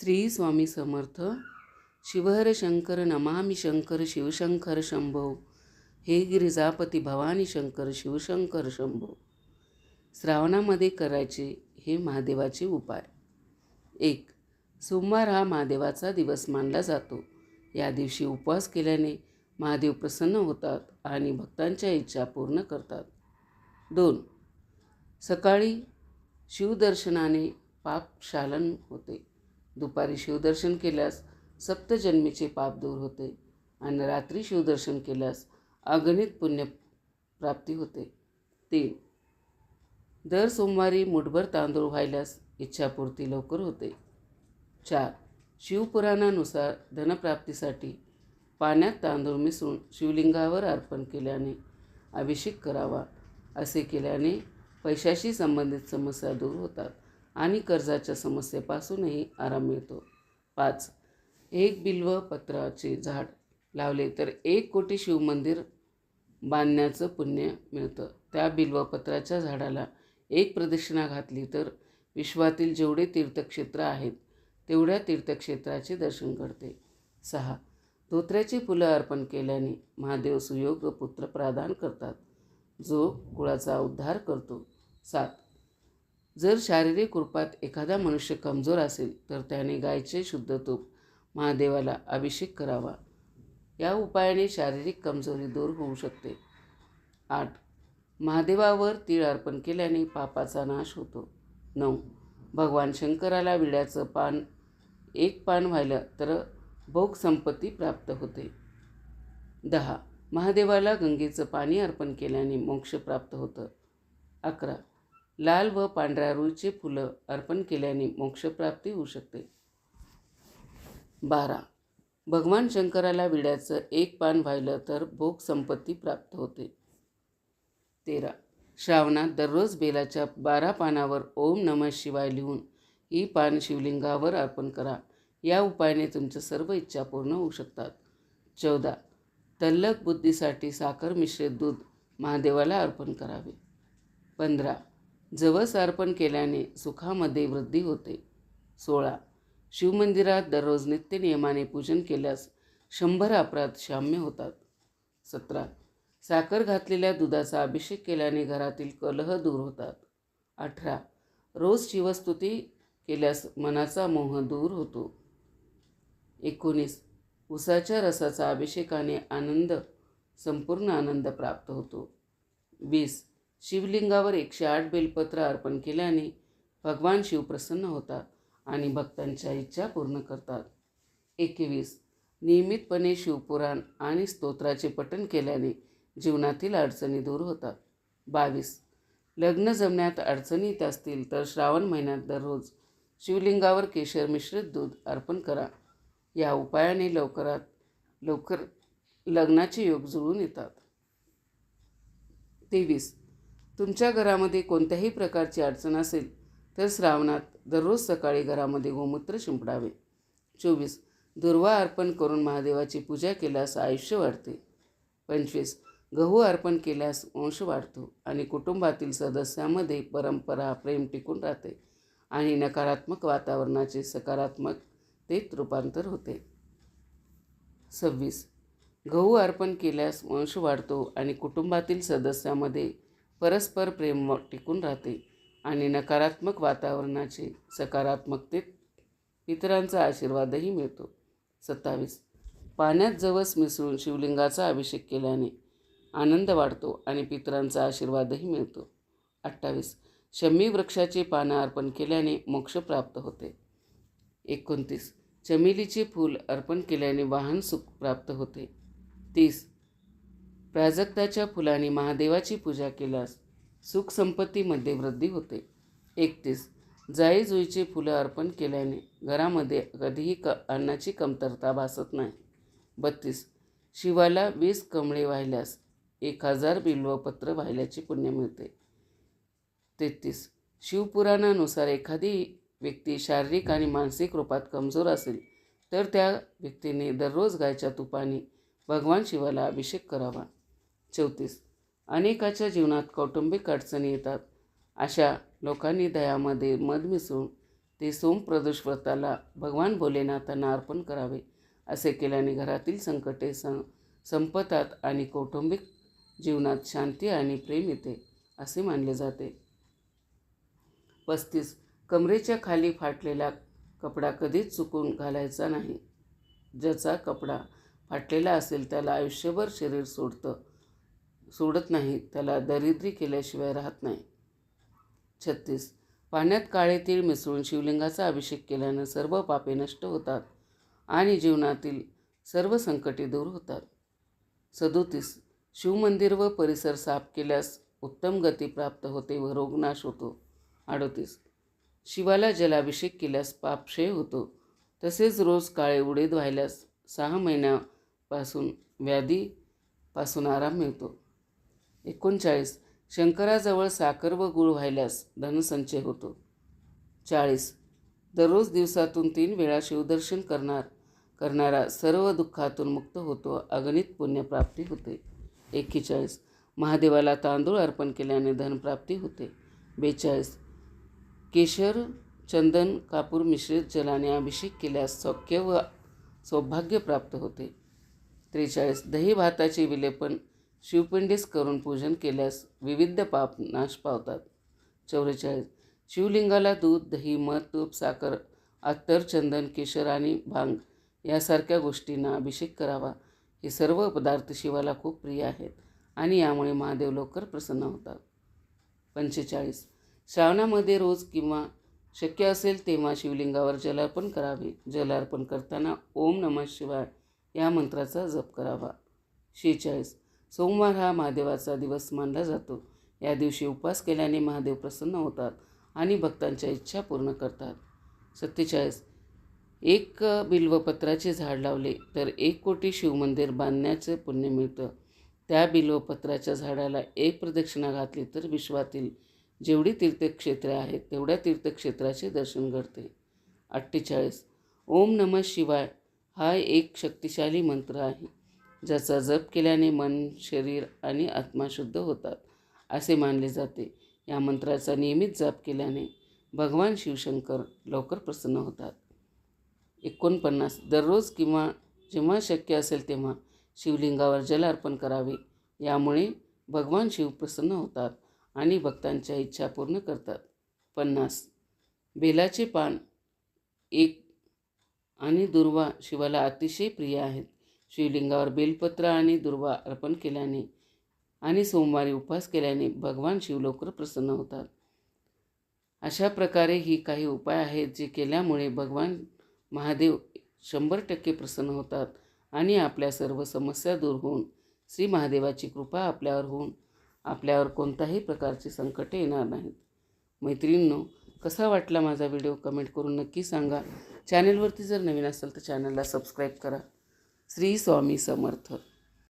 श्री स्वामी समर्थ. शिवहर शंकर नमामि शंकर शिवशंकर शंभो. हे गिरिजापती भवानी शंकर शिवशंकर शंभो. श्रावणामध्ये करायचे हे महादेवाचे उपाय. एक सोमवार हा महादेवाचा दिवस मानला जातो. या दिवशी उपवास केल्याने महादेव प्रसन्न होतात आणि भक्तांच्या इच्छा पूर्ण करतात. दोन सकाळी शिवदर्शनाने पापशालन होते. दुपारी शिवदर्शन केल्यास सप्तजन्मीचे पाप दूर होते आणि रात्री शिवदर्शन केल्यास अगणित पुण्य प्राप्ती होते. तीन. दर सोमवारी मुठभर तांदूळ व्हायल्यास इच्छापूर्ती लवकर होते. चार. शिवपुराणानुसार धनप्राप्तीसाठी पाण्यात तांदूळ मिसळून शिवलिंगावर अर्पण केल्याने अभिषेक करावा असे केल्याने पैशाशी संबंधित समस्या दूर होतात. आणि कर्जाच्या समस्येपासूनही आराम मिळतो. पाच एक बिल्व पत्राचे झाड लावले तर एक कोटी शिवमंदिर बांधण्याचं पुण्य मिळतं. त्या बिल्वपत्राच्या झाडाला एक प्रदक्षिणा घातली तर विश्वातील जेवढे तीर्थक्षेत्र आहेत तेवढ्या तीर्थक्षेत्राचे दर्शन घडते. सहा धोत्र्याची फुलं अर्पण केल्याने महादेव सुयोग पुत्र प्रदान करतात जो कुळाचा उद्धार करतो. सात जर शारीरिक रूपात एखादा मनुष्य कमजोर असेल तर त्याने गायचे शुद्ध तूप महादेवाला अभिषेक करावा. या उपायाने शारीरिक कमजोरी दूर होऊ शकते. आठ. महादेवावर तीळ अर्पण केल्याने पापाचा नाश होतो. नऊ. भगवान शंकराला विड्याचं पान एक पान व्हायलं तर भोग संपत्ती प्राप्त होते. दहा. महादेवाला गंगेचं पाणी अर्पण केल्याने मोक्ष प्राप्त होतं. अकरा. लाल व पांढऱ्या रुईचे फुलं अर्पण केल्याने मोक्षप्राप्ती होऊ शकते. बारा. भगवान शंकराला विड्याचं एक पान व्हायलं तर भोग संपत्ती प्राप्त होते. तेरा. श्रावणात दररोज बेलाच्या बारा पानावर ओम नमः शिवाय लिहून ही पान शिवलिंगावर अर्पण करा. या उपायाने तुमच्या सर्व इच्छा पूर्ण होऊ शकतात. चौदा. तल्लक बुद्धीसाठी साखर मिश्रित दूध महादेवाला अर्पण करावे. पंधरा. जवस अर्पण केल्याने सुखामध्ये वृद्धी होते. सोळा. शिवमंदिरात दररोज नित्यनियमाने पूजन केल्यास शंभर अपराध शाम्य होतात. सतरा. साखर घातलेल्या दुधाचा अभिषेक केल्याने घरातील कलह दूर होतात. अठरा. रोज शिवस्तुती केल्यास मनाचा मोह दूर होतो. एकोणीस. उसाच्या रसाचा अभिषेकाने आनंद संपूर्ण आनंद प्राप्त होतो. वीस. शिवलिंगावर एकशे आठ बेलपत्र अर्पण केल्याने भगवान शिव प्रसन्न होतात आणि भक्तांच्या इच्छा पूर्ण करतात. एकवीस. नियमितपणे शिवपुराण आणि स्तोत्राचे पठण केल्याने जीवनातील अडचणी दूर होतात. बावीस. लग्न जमण्यात अडचणी येत असतील तर श्रावण महिन्यात दररोज शिवलिंगावर केशर मिश्रित दूध अर्पण करा. या उपायाने लवकरात लवकर लग्नाचे योग जुळून येतात. तेवीस. तुमच्या घरामध्ये कोणत्याही प्रकारची अडचण असेल तर श्रावणात दररोज सकाळी घरामध्ये गोमूत्र शिंपडावे. चोवीस. दुर्वा अर्पण करून महादेवाची पूजा केल्यास आयुष्य वाढते. पंचवीस. गहू अर्पण केल्यास वंश वाढतो आणि कुटुंबातील सदस्यामध्ये परंपरा प्रेम टिकून राहते आणि नकारात्मक वातावरणाचे सकारात्मकतेत रूपांतर होते. सव्वीस. गहू अर्पण केल्यास वंश वाढतो आणि कुटुंबातील सदस्यामध्ये परस्पर प्रेम टिकून राहते आणि नकारात्मक वातावरणाचे सकारात्मकतेत पितरांचा आशीर्वादही मिळतो. सत्तावीस. पाण्यात जवस मिसळून शिवलिंगाचा अभिषेक केल्याने आनंद वाढतो आणि पितरांचा आशीर्वादही मिळतो. अठ्ठावीस. शमी वृक्षाचे पानं अर्पण केल्याने मोक्ष प्राप्त होते. एकोणतीस. चमेलीचे फूल अर्पण केल्याने वाहन सुख प्राप्त होते. तीस. प्राजक्ताच्या फुलाने महादेवाची पूजा केल्यास सुखसंपत्तीमध्ये वृद्धी होते. एकतीस. जाई जुईचे फुलं अर्पण केल्याने घरामध्ये कधीही क अन्नाची कमतरता भासत नाही. बत्तीस. शिवाला वीस कमळे वाहिल्यास एक हजार बिल्वपत्र वाहिल्याचे पुण्य मिळते. तेहतीस. शिवपुराणानुसार एखादी व्यक्ती शारीरिक आणि मानसिक रूपात कमजोर असेल तर त्या व्यक्तीने दररोज गायच्या तुपाने भगवान शिवाला अभिषेक करावा. चौतीस. अनेकाच्या जीवनात कौटुंबिक अडचणी येतात. अशा लोकांनी दह्यामध्ये मध मिसळून ते सोमप्रदोष व्रताला भगवान भोलेनाथांना अर्पण करावे असे केल्याने घरातील संकटे सं संपतात आणि कौटुंबिक जीवनात शांती आणि प्रेम येते असे मानले जाते. पस्तीस. कमरेच्या खाली फाटलेला कपडा कधीच चुकून घालायचा नाही. ज्याचा कपडा फाटलेला असेल त्याला आयुष्यभर शरीर सोडतं सोडत नाही त्याला दरिद्री केल्याशिवाय राहत नाही. छत्तीस. पाण्यात काळे तीळ मिसळून शिवलिंगाचा अभिषेक केल्यानं सर्व पापे नष्ट होतात आणि जीवनातील सर्व संकटे दूर होतात. सदोतीस. शिवमंदिर व परिसर साफ केल्यास उत्तम गती प्राप्त होते व रोगनाश होतो. अडोतीस. शिवाला जलाभिषेक केल्यास पापक्षय होतो. तसेच रोज काळे उडीद व्हायल्यास सहा महिन्यापासून व्याधीपासून आराम मिळतो. एकोणचाळीस. शंकराजवळ साखर व गुळ व्हायल्यास धनसंचय होतो. चाळीस. दररोज दिवसातून तीन वेळा शिवदर्शन करणार करणारा सर्व दुःखातून मुक्त होतो अगणित पुण्यप्राप्ती होते. एक्केचाळीस. महादेवाला तांदूळ अर्पण केल्याने धनप्राप्ती होते. बेचाळीस. केशर चंदन कापूर मिश्रित जलाने अभिषेक केल्यास सौख्य व सौभाग्य प्राप्त होते. त्रेचाळीस. दही भाताचे विलेपन शिवपिंडीस करून पूजन केल्यास विविध पाप नाश पावतात. चौवेचाळीस. शिवलिंगाला दूध दही मध तूप साखर अत्तर चंदन केशर आणि भांग यासारख्या गोष्टींना अभिषेक करावा. हे सर्व पदार्थ शिवाला खूप प्रिय आहेत आणि यामुळे महादेव लवकर प्रसन्न होतात. पंचेचाळीस. श्रावणामध्ये रोज किंवा शक्य असेल तेव्हा शिवलिंगावर जलार्पण करावे. जलार्पण करताना ओम नमः शिवाय या मंत्राचा जप करावा. शेचाळीस सोमवार हा महादेवाचा दिवस मानला जातो. या दिवशी उपवास केल्याने महादेव प्रसन्न होतात आणि भक्तांच्या इच्छा पूर्ण करतात. सत्तेचाळीस. एक बिल्वपत्राचे झाड लावले तर एक कोटी शिवमंदिर बांधण्याचे पुण्य मिळतं. त्या बिल्वपत्राच्या झाडाला एक प्रदक्षिणा घातली तर विश्वातील जेवढी तीर्थक्षेत्रे आहेत तेवढ्या तीर्थक्षेत्राचे दर्शन घडते. अठ्ठेचाळीस. ओम नमः शिवाय हा एक शक्तिशाली मंत्र आहे. ज्याचा जप केल्याने मन शरीर आणि आत्मा शुद्ध होतात असे मानले जाते. या मंत्राचा नियमित जप केल्याने भगवान शिवशंकर लवकर प्रसन्न होतात. एकोणपन्नास दररोज किंवा जेव्हा शक्य असेल तेव्हा शिवलिंगावर जल अर्पण करावे. यामुळे भगवान शिव प्रसन्न होतात आणि भक्तांच्या इच्छा पूर्ण करतात. पन्नास बेलाचे पान एक आणि दुर्वा शिवाला अतिशय प्रिय आहेत. शिवलिंगावर बेलपत्र आणि दुर्वा अर्पण केल्याने आणि सोमवारी उपवास केल्याने भगवान शिव लवकर प्रसन्न होतात. अशा प्रकारे ही काही उपाय आहेत जे केल्यामुळे भगवान महादेव शंभर टक्के प्रसन्न होतात आणि आपल्या सर्व समस्या दूर होऊन श्री महादेवाची कृपा आपल्यावर होऊन आपल्यावर कोणताही प्रकारचे संकटे येणार नाहीत. मैत्रिणींनो कसा वाटला माझा व्हिडिओ कमेंट करून नक्की सांगा. चॅनलवरती जर नवीन असेल तर चॅनलला सबस्क्राईब करा. श्री स्वामी समर्थ.